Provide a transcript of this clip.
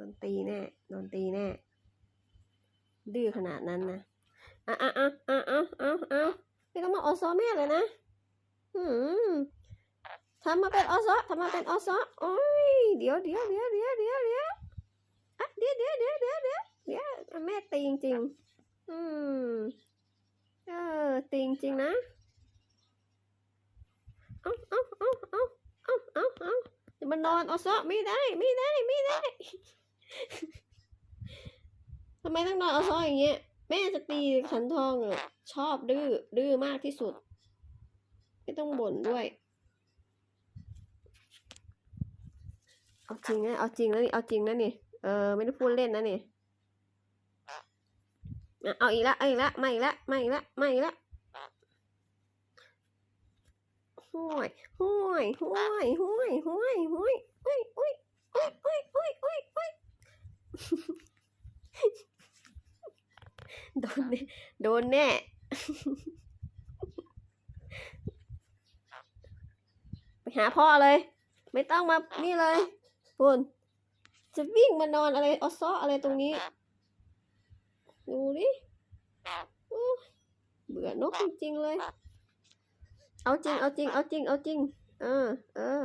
โดนตีแน่โดนตีแน่ดื้อขนาดนั้นนะอะอะอะอะอะอะอะไม่ต้องมาออซอแม่เลยนะหืมทำมาเป็นออซอทำมาเป็นออซอโอ้ยเดี๋ยวเดี๋ยวเดี๋ยวเดี๋ยวเดี๋ยวเดี๋ยวอะเดี๋ยวเดี๋ยวเดี๋ยวเดี๋ยวเดี๋ยวเดี๋ยวแม่ตีจริงๆอืมเออตีจริงๆนะเอาเอาเอาเอาเอาเอาเอาจะมานอนออซอไม่ได้ไม่ได้ไม่ได้ ทำไมต้องนอนเอาซ้ออย่างเงี้ย แม่จะตีขันทองอะชอบดื้อดื้อมากที่สุด ไม่ต้องบ่นด้วย เอาจริงนะเอาจริงนะนี่เอาจริงนะนี่เออไม่ได้พูดเล่นนะนี่เอาอีกละเอาอีกละมาอีกละมาอีกละมาอีกละห้วยห้วยห้วยห้วยห้วยหุ่อยอุ้ยอุ้ยอุ้ยอุ้ยอุ้ย โด นโดนแน่ ไปหาพ่อเลย ไม่ต้องมา นี่เลยคุณจะวิ่งมานอนอะไรออซ้ออะไรตรงนี้ ดูดิอู้เบื่อนกจริงๆเลย เอาจริง เอาจริง เอาจริง เอาจริง เออ เออ